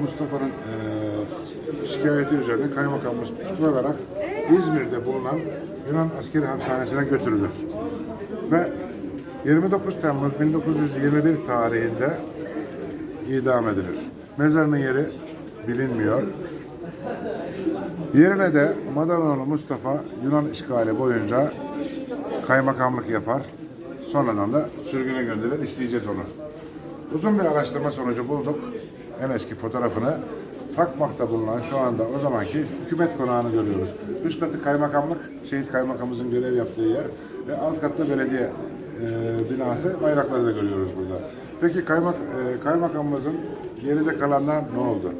Mustafa'nın eee şikayeti üzerine kaymakamımız tutuklanarak İzmir'de bulunan Yunan askeri hapishanesine götürülür. Ve 29 Temmuz 1921 tarihinde idam edilir. Mezarının yeri bilinmiyor. Yerine de Madanoğlu Mustafa Yunan işgali boyunca kaymakamlık yapar. Sonradan da sürgüne gönderilir. İsteyeceğiz onu. Uzun bir araştırma sonucu bulduk. En eski fotoğrafını. Takmak'ta bulunan şu anda o zamanki hükümet konağını görüyoruz. Üst katı kaymakamlık, şehit kaymakamımızın görev yaptığı yer ve alt katta belediye e, binası, bayrakları da görüyoruz burada. Peki kaymak, e, kaymakamımızın geride kalanlar ne oldu?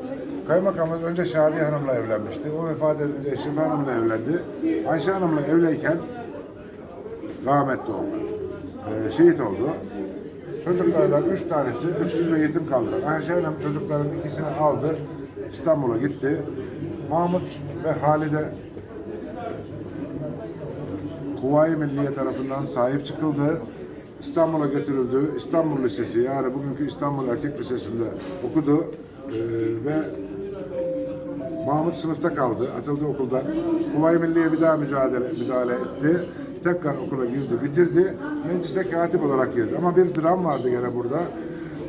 Kaymakamımız önce Şadiye Hanım'la evlenmişti. O vefat edince Eşref Hanım'la evlendi. Ayşe Hanım'la evliyken rahmetli oldu. Ee, şehit oldu. Çocuklardan üç tanesi öksüz ve yetim kaldılar. Ayşe Hanım çocukların ikisini aldı. İstanbul'a gitti. Mahmut ve Halide Kuvayi Milliye tarafından sahip çıkıldı. İstanbul'a götürüldü. İstanbul Lisesi yani bugünkü İstanbul Erkek Lisesi'nde okudu. Ee, ve Mahmut sınıfta kaldı. Atıldı okuldan. Kuvayi Milliye bir daha mücadele, müdahale etti. Tekrar okula girdi, bitirdi. Meclise katip olarak girdi. Ama bir dram vardı gene burada.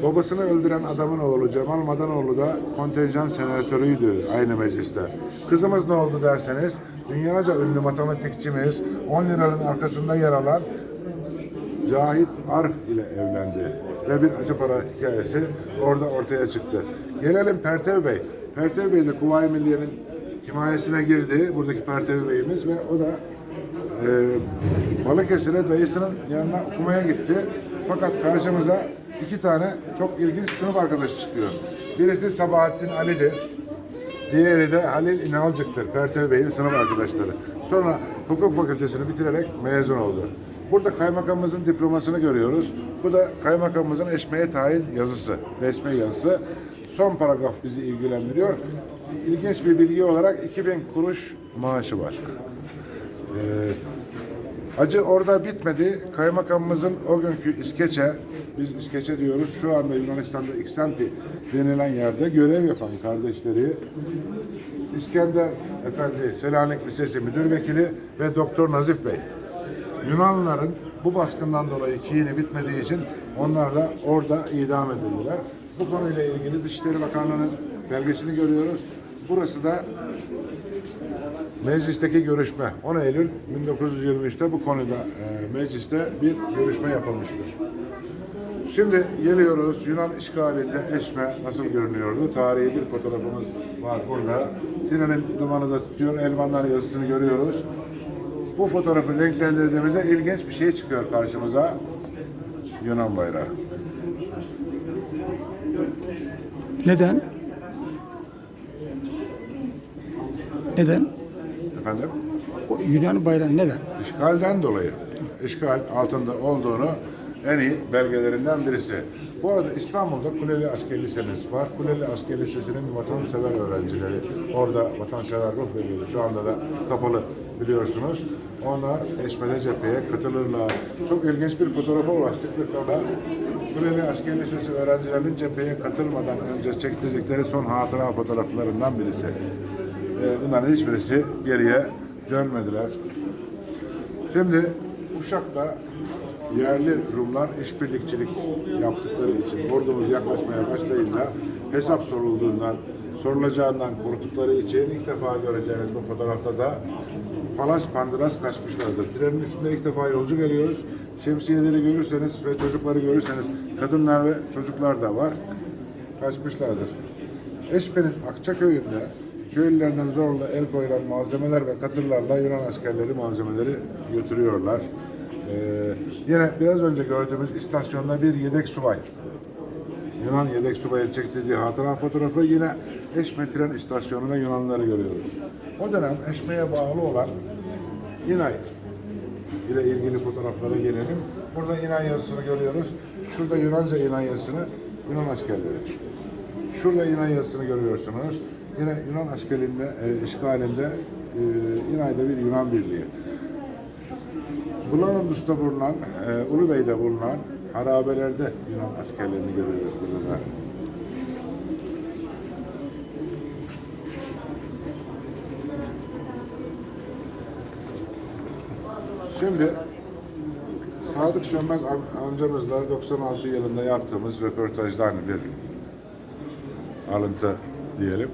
Babasını öldüren adamın oğlu Cemal Madanoğlu da kontenjan senatörüydü aynı mecliste. Kızımız ne oldu derseniz, dünyaca ünlü matematikçimiz 10 liranın arkasında yer alan Cahit Arf ile evlendi. Ve bir acı para hikayesi orada ortaya çıktı. Gelelim Pertev Bey. Pertev Bey de Kuvayi Milliye'nin himayesine girdi. Buradaki Pertev Bey'imiz ve o da e, Balıkesir'e dayısının yanına okumaya gitti. Fakat karşımıza iki tane çok ilginç sınıf arkadaşı çıkıyor. Birisi Sabahattin Ali'dir. Diğeri de Halil İnalcık'tır. Pertev Bey'in sınıf arkadaşları. Sonra hukuk fakültesini bitirerek mezun oldu. Burada kaymakamımızın diplomasını görüyoruz. Bu da kaymakamımızın eşmeye tayin yazısı, resmi yazısı. Son paragraf bizi ilgilendiriyor. İlginç bir bilgi olarak 2000 kuruş maaşı var. Ee, acı orada bitmedi. Kaymakamımızın o günkü İskeçe, biz İskeçe diyoruz, şu anda Yunanistan'da İksanti denilen yerde görev yapan kardeşleri İskender Efendi Selanik Lisesi Müdür Vekili ve Doktor Nazif Bey. Yunanlıların bu baskından dolayı kini bitmediği için onlar da orada idam edildiler. Bu konuyla ilgili Dışişleri Bakanlığı'nın belgesini görüyoruz. Burası da meclisteki görüşme. 10 Eylül 1923'te bu konuda e, mecliste bir görüşme yapılmıştır. Şimdi geliyoruz Yunan işgalinde Eşme nasıl görünüyordu? Tarihi bir fotoğrafımız var burada. Tine'nin dumanı da tutuyor. Elvanlar yazısını görüyoruz. Bu fotoğrafı renklendirdiğimizde ilginç bir şey çıkıyor karşımıza. Yunan bayrağı. Neden? Neden? Efendim? O Yunan bayrağı neden? İşgalden dolayı. İşgal altında olduğunu en iyi belgelerinden birisi. Bu arada İstanbul'da Kuleli Askeri Lisemiz var. Kuleli Askeri Lisesi'nin vatansever öğrencileri orada vatansever ruh veriyordu. Şu anda da kapalı biliyorsunuz. Onlar Eşmede cepheye katılırlar. Çok ilginç bir fotoğrafa ulaştık lütfen. Kuleli Askeri Lisesi öğrencilerinin cepheye katılmadan önce çektirdikleri son hatıra fotoğraflarından birisi. Ee, Bunların hiçbirisi geriye dönmediler. Şimdi Uşak'ta yerli Rumlar işbirlikçilik yaptıkları için ordumuz yaklaşmaya başlayınca hesap sorulduğundan, sorulacağından korktukları için ilk defa göreceğiniz bu fotoğrafta da palas pandıras kaçmışlardır. Trenin üstünde ilk defa yolcu geliyoruz. Şemsiyeleri görürseniz ve çocukları görürseniz kadınlar ve çocuklar da var. Kaçmışlardır. Eşme'nin Akçaköy'ünde köylülerden zorla el koyulan malzemeler ve katırlarla Yunan askerleri malzemeleri götürüyorlar. Ee, yine biraz önce gördüğümüz istasyonda bir yedek subay. Yunan yedek subayın çektirdiği hatıra fotoğrafı yine Eşme tren istasyonunda Yunanlıları görüyoruz. O dönem Eşme'ye bağlı olan İnay ile ilgili fotoğraflara gelelim. Burada İnay yazısını görüyoruz. Şurada Yunanca İnay yazısını Yunan askerleri. Şurada Yunan yazısını görüyorsunuz yine Yunan aşkalinde, e, işgalinde e, İnay'da bir Yunan birliği. Bulanandus'ta bulunan, e, Ulubey'de bulunan harabelerde Yunan askerlerini görüyoruz burada. Şimdi Sadık Sönmez amcamızla 96 yılında yaptığımız röportajdan bir alıntı diyelim.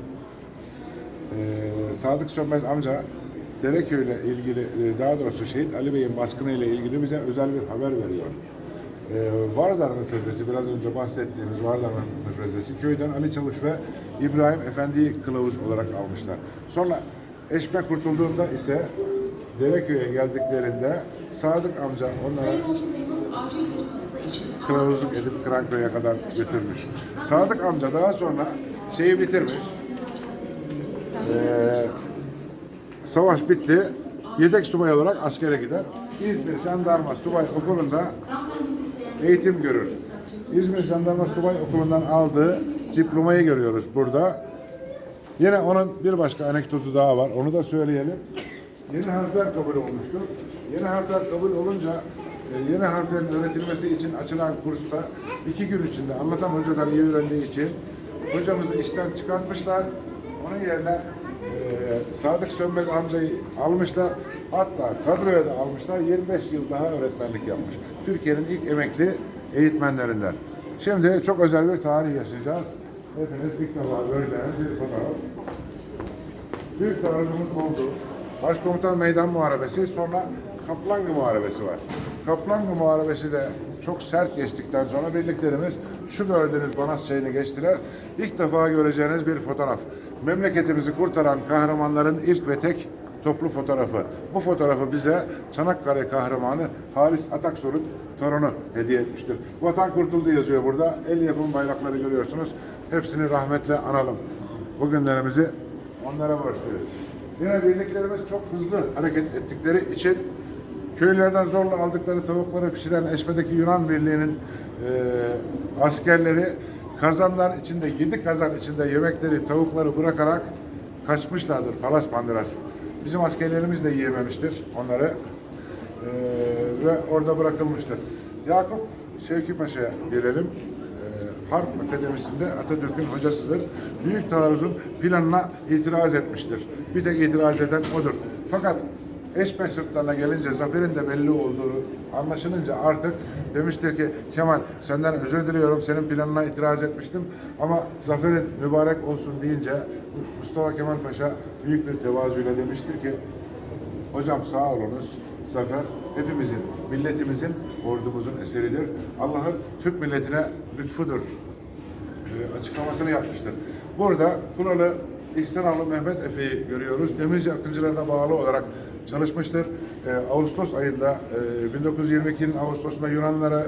Ee, Sadık Sönmez amca Dereköy ile ilgili, e, daha doğrusu Şehit Ali Bey'in baskını ile ilgili bize özel bir haber veriyor. Ee, Vardar müfrezesi, biraz önce bahsettiğimiz Vardar müfrezesi köyden Ali Çavuş ve İbrahim Efendi'yi kılavuz olarak almışlar. Sonra Eşme kurtulduğunda ise Dereköy'e geldiklerinde Sadık amca onlara kılavuzluk edip Kırakköy'e kadar götürmüş. Sadık amca daha sonra şeyi bitirmiş. Ee, savaş bitti. Yedek subay olarak askere gider. İzmir Jandarma Subay Okulu'nda eğitim görür. İzmir Jandarma Subay Okulu'ndan aldığı diplomayı görüyoruz burada. Yine onun bir başka anekdotu daha var. Onu da söyleyelim. Yeni harfler kabul olmuştur. Yeni harfler kabul olunca e, yeni harflerin öğretilmesi için açılan kursta iki gün içinde anlatan hocadan iyi öğrendiği için hocamızı işten çıkartmışlar. Onun yerine Sadık Sönmez amcayı almışlar. Hatta kadroya da almışlar. 25 yıl daha öğretmenlik yapmış. Türkiye'nin ilk emekli eğitmenlerinden. Şimdi çok özel bir tarih yaşayacağız. Hepiniz ilk defa göreceğiniz bir fotoğraf. Büyük taarruzumuz oldu. Başkomutan Meydan Muharebesi, sonra Kaplangı Muharebesi var. Kaplangı Muharebesi de çok sert geçtikten sonra birliklerimiz şu gördüğünüz Banas çayını geçtiler. İlk defa göreceğiniz bir fotoğraf. Memleketimizi kurtaran kahramanların ilk ve tek toplu fotoğrafı. Bu fotoğrafı bize Çanakkale kahramanı Halis Ataksoy'un torunu hediye etmiştir. Vatan kurtuldu yazıyor burada. El yapımı bayrakları görüyorsunuz. Hepsini rahmetle analım. Bugünlerimizi onlara borçluyuz. Yine birliklerimiz çok hızlı hareket ettikleri için köylerden zorla aldıkları tavukları pişiren Eşme'deki Yunan Birliği'nin e, askerleri kazanlar içinde, yedi kazan içinde yemekleri, tavukları bırakarak kaçmışlardır Palas Pandıras. Bizim askerlerimiz de yiyememiştir onları e, ve orada bırakılmıştır. Yakup Şevki Paşa'ya gelelim. Harp Akademisi'nde Atatürk'ün hocasıdır. Büyük taarruzun planına itiraz etmiştir. Bir tek itiraz eden odur. Fakat Eşme sırtlarına gelince zaferin de belli olduğu anlaşılınca artık demiştir ki Kemal senden özür diliyorum senin planına itiraz etmiştim ama zaferin mübarek olsun deyince Mustafa Kemal Paşa büyük bir tevazuyla demiştir ki Hocam sağ olunuz. Zafer hepimizin, milletimizin, ordumuzun eseridir. Allah'ın Türk milletine lütfudur. e, açıklamasını yapmıştır. Burada Kuralı İhsanoğlu Mehmet Efe'yi görüyoruz. Demirci akıncılarına bağlı olarak çalışmıştır. E, Ağustos ayında, e, 1922'nin Ağustos'unda Yunanlara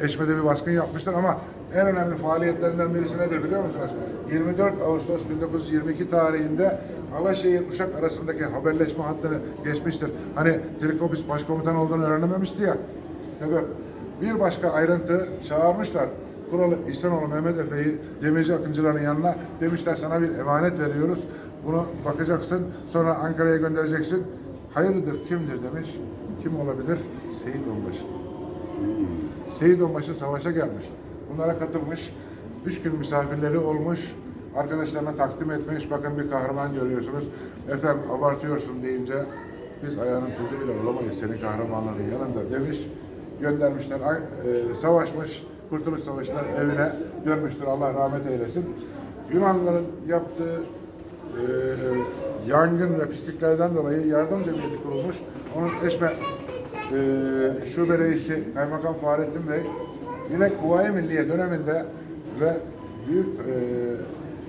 Eşme'de bir baskın yapmıştır ama en önemli faaliyetlerinden birisi nedir biliyor musunuz? 24 Ağustos 1922 tarihinde Alaşehir Uşak arasındaki haberleşme hattını geçmiştir. Hani Trikopis başkomutan olduğunu öğrenememişti ya. Sebep. Bir başka ayrıntı çağırmışlar. Kuralı İhsanoğlu Mehmet Efe'yi demirci akıncıların yanına demişler sana bir emanet veriyoruz. Bunu bakacaksın sonra Ankara'ya göndereceksin. Hayırdır kimdir demiş. Kim olabilir? Seyit Onbaşı. Seyit Onbaşı savaşa gelmiş. Bunlara katılmış. Üç gün misafirleri olmuş. Arkadaşlarına takdim etmiş. Bakın bir kahraman görüyorsunuz. Efendim abartıyorsun deyince biz ayağının tuzuyla olamayız senin kahramanların yanında demiş. Göndermişler. E, savaşmış. Kurtuluş Savaşı'ndan evine dönmüştür. Allah rahmet eylesin. Yunanlıların yaptığı e, yangın ve pisliklerden dolayı yardım cemiyeti kurulmuş. Onun eşme e, şube reisi Kaymakam Fahrettin Bey yine Kuvayi Milliye döneminde ve büyük e,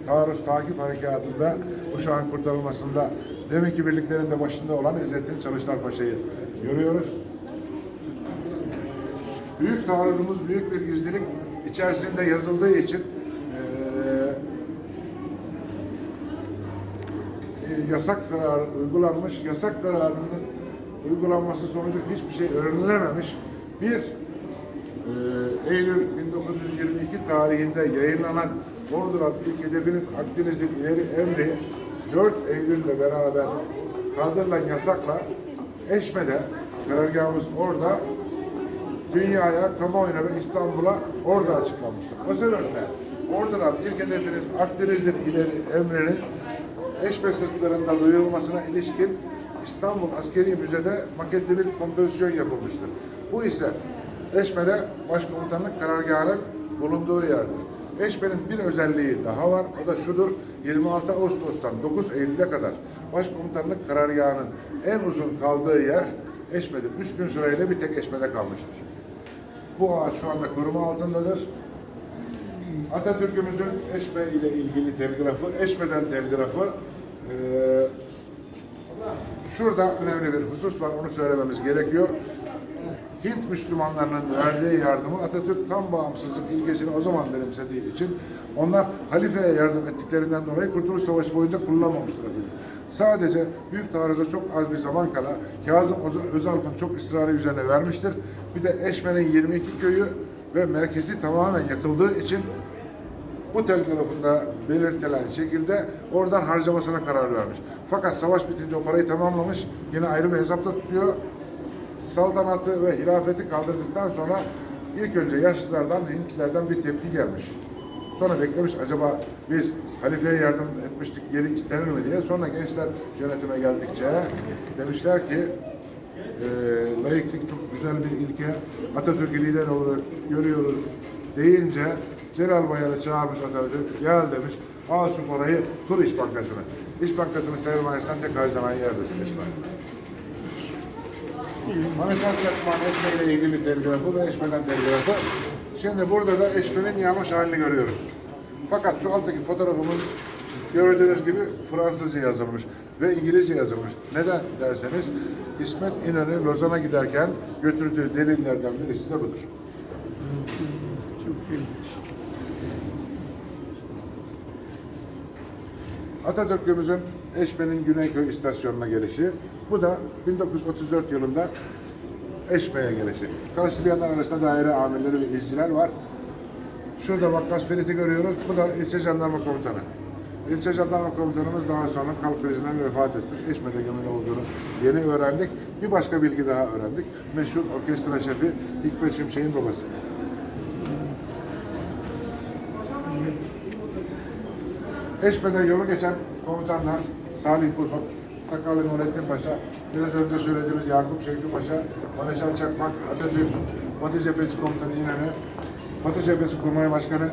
taarruz takip harekatında Uşak'ın kurtarılmasında demek ki birliklerinde başında olan İzzettin Çalışlar Paşa'yı görüyoruz. Büyük taarruzumuz büyük bir gizlilik içerisinde yazıldığı için eee, e, yasak kararı uygulanmış. Yasak kararının uygulanması sonucu hiçbir şey öğrenilememiş. Bir e, Eylül 1922 tarihinde yayınlanan Ordular ilk hedefiniz Akdeniz'in ileri emri 4 Eylül'le beraber kaldırılan yasakla Eşme'de karargahımız orada dünyaya, kamuoyuna ve İstanbul'a orada açıklanmıştır. O sebeple ordular ilk hedefiniz Akdeniz'in ileri emrinin Eşme sırtlarında duyulmasına ilişkin İstanbul Askeri Müze'de maketli bir kompozisyon yapılmıştır. Bu ise Eşme'de Başkomutanlık karargahının bulunduğu yerdir. Eşme'nin bir özelliği daha var. O da şudur. 26 Ağustos'tan 9 Eylül'e kadar Başkomutanlık karargahının en uzun kaldığı yer Eşme'dir. 3 gün süreyle bir tek Eşme'de kalmıştır. Bu ağaç şu anda koruma altındadır. Atatürk'ümüzün Eşme ile ilgili telgrafı, Eşme'den telgrafı şurada önemli bir husus var, onu söylememiz gerekiyor. Hint Müslümanlarının verdiği yardımı Atatürk tam bağımsızlık ilkesini o zaman benimsediği için onlar halifeye yardım ettiklerinden dolayı Kurtuluş Savaşı boyunca kullanmamıştır Atatürk. Sadece Büyük Taarruz'a çok az bir zaman kala Kazım Öz- Özalp'ın çok ısrarı üzerine vermiştir. Bir de Eşme'nin 22 köyü ve merkezi tamamen yakıldığı için bu telgrafında belirtilen şekilde oradan harcamasına karar vermiş. Fakat savaş bitince o parayı tamamlamış. Yine ayrı bir hesapta tutuyor. Saltanatı ve hilafeti kaldırdıktan sonra ilk önce yaşlılardan, Hintlilerden bir tepki gelmiş. Sonra beklemiş acaba biz halifeye yardım etmiştik geri istenir mi diye. Sonra gençler yönetime geldikçe demişler ki e, layıklık çok güzel bir ilke. Atatürk'ü lider olarak görüyoruz deyince Celal Bayar'ı çağırmış Atatürk. Gel demiş. Al şu parayı kur İş Bankası'na. İş Bankası'nın sermayesinden tek harcanan yerdir İsmail. Manifest Çakman Eşme ile ilgili telgrafı ve Eşme'den telgrafı. Şimdi burada da Eşme'nin yanmış halini görüyoruz. Fakat şu alttaki fotoğrafımız gördüğünüz gibi Fransızca yazılmış ve İngilizce yazılmış. Neden derseniz İsmet İnönü Lozan'a giderken götürdüğü delillerden birisi de budur. Atatürk'ümüzün Eşme'nin Güneyköy istasyonuna gelişi. Bu da 1934 yılında Eşme'ye gelişi. Karşılayanlar arasında daire amirleri ve izciler var. Şurada Vakkas Ferit'i görüyoruz. Bu da ilçe jandarma komutanı. İlçe jandarma komutanımız daha sonra kalp krizinden vefat etmiş. Eşme'de gömülü olduğunu yeni öğrendik. Bir başka bilgi daha öğrendik. Meşhur orkestra şefi Hikmet Şimşek'in babası. Eşme'den yolu geçen komutanlar Salih Bozok, Sakallı Nurettin Paşa, biraz önce söylediğimiz Yakup Şevki Paşa, Mareşal Çakmak, Atatürk, Batı Cephesi Komutanı İnönü, Batı Cephesi Kurmay Başkanı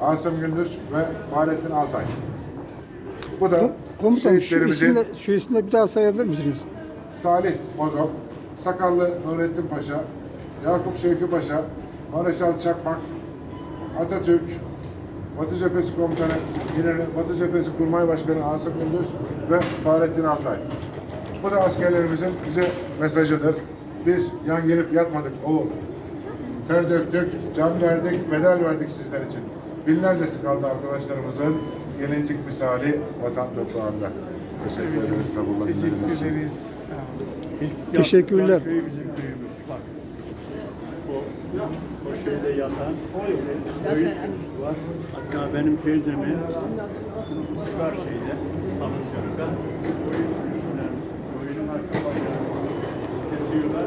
Asım Gündüz ve Fahrettin Altay. Bu da Komutanım şu isimle, şu isimle bir daha sayabilir misiniz? Salih Bozok, Sakallı Nurettin Paşa, Yakup Şevki Paşa, Mareşal Çakmak, Atatürk, Batı Cephesi Komutanı İnönü, Batı Cephesi Kurmay Başkanı Asım Gündüz ve Fahrettin Altay. Bu da askerlerimizin bize mesajıdır. Biz yan gelip yatmadık oğul. Ter döktük, can verdik, medal verdik sizler için. Binlercesi kaldı arkadaşlarımızın gelincik misali vatan toprağında. Teşekkür ederiz için. ederiz. Teşekkürler. O, şeyde yatan köyün var. Hatta benim teyzemin kuş var şeyde. Salıncakta. Koyun sürüsünden. Koyunun arka başlarını kesiyorlar.